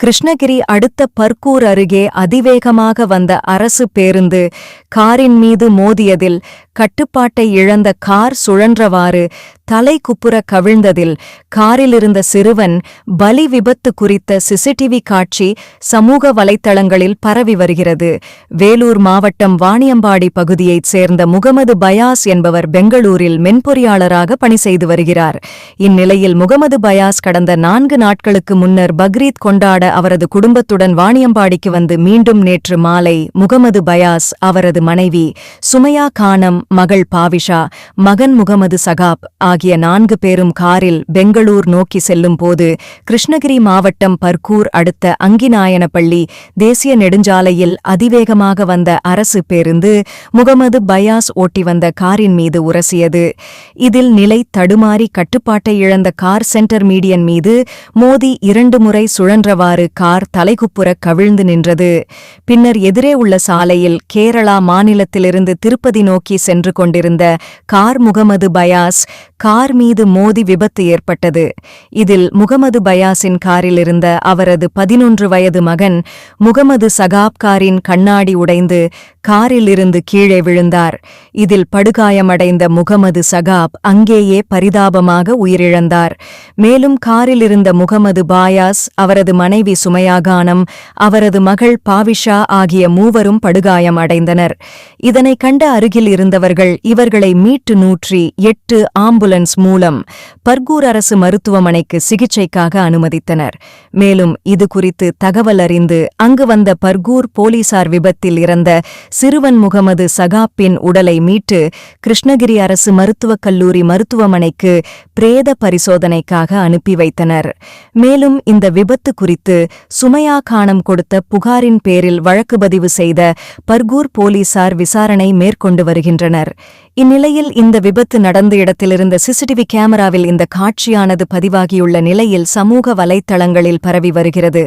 கிருஷ்ணகிரி அடுத்த பர்கூர் அருகே அதிவேகமாக வந்த அரசு பேருந்து காரின் மீது மோதியதில் கட்டுப்பாட்டை இழந்த கார் சுழன்றவாறு தலை குப்புற கவிழ்ந்ததில் காரிலிருந்த சிறுவன் பலி விபத்து குறித்த சிசிடிவி காட்சி சமூக வலைத்தளங்களில் பரவி வருகிறது. வேலூர் மாவட்டம் வாணியம்பாடி பகுதியைச் சேர்ந்த முகமது பயாஸ் என்பவர் பெங்களூரில் மென்பொறியாளராக பணி செய்து வருகிறார். இந்நிலையில் முகமது பயாஸ் கடந்த நான்கு நாட்களுக்கு முன்னர் பக்ரீத் கொண்டாட அவரது குடும்பத்துடன் வாணியம்பாடிக்கு வந்து மீண்டும் நேற்று மாலை முகமது பயாஸ் அவரது மனைவி சுமையா கானம் மகள் பாவிஷா மகன் முகமது சகாப் ஆகிய நான்கு பேரும் காரில் பெங்களூர் நோக்கி செல்லும் போது கிருஷ்ணகிரி மாவட்டம் பர்கூர் அடுத்த அங்கிநாயனப்பள்ளி தேசிய நெடுஞ்சாலையில் அதிவேகமாக வந்த அரசு பேருந்து முகமது பயாஸ் ஓட்டி வந்த காரின் மீது உரசியது. இதில் நிலை தடுமாறி கட்டுப்பாட்டை இழந்த கார் சென்டர் மீடியன் மீது மோதி இரண்டு முறை சுழன்றவாறு கார் தலைகுப்புற கவிழ்ந்து நின்றது. பின்னர் எதிரே உள்ள சாலையில் கேரளா மாநிலத்திலிருந்து திருப்பதி நோக்கி சென்ற சென்று கொண்டிருந்த கார் முகமது பயாஸ் கார் மீது மோதி விபத்து ஏற்பட்டது. இதில் முகமது பயாஸின் காரில் இருந்த அவரது பதினொன்று வயது மகன் முகமது சகாப் காரின் கண்ணாடி உடைந்து காரில் இருந்து கீழே விழுந்தார். இதில் படுகாயமடைந்த முகமது சகாப் அங்கேயே பரிதாபமாக உயிரிழந்தார். மேலும் காரில் இருந்த முகமது பாயாஸ் அவரது மனைவி சுமையாகானம் அவரது மகள் பாவிஷா ஆகிய மூவரும் படுகாயம் அடைந்தனர் இதனை கண்ட அருகில் இருந்தவர் அவர்கள் இவர்களை மீட்டு நூற்றி எட்டு ஆம்புலன்ஸ் மூலம் பர்கூர் அரசு மருத்துவமனைக்கு சிகிச்சைக்காக அனுமதித்தனர். மேலும் இது குறித்து தகவல் அறிந்து அங்கு வந்த பர்கூர் போலீசார் விபத்தில் இறந்த சிறுவன் முகமது சகாப்பின் உடலை மீட்டு கிருஷ்ணகிரி அரசு மருத்துவக் கல்லூரி மருத்துவமனைக்கு பிரேத பரிசோதனைக்காக அனுப்பி வைத்தனர். மேலும் இந்த விபத்து குறித்து சுமையா காணம் கொடுத்த புகாரின் பேரில் வழக்கு பதிவு செய்த பர்கூர் போலீசார் விசாரணை மேற்கொண்டு வருகின்றனர் இந்நிலையில் இந்த விபத்து நடந்த இடத்திலிருந்த சிசிடிவி கேமராவில் இந்த காட்சியானது பதிவாகியுள்ள நிலையில் சமூக வலைத்தளங்களில் பரவி வருகிறது.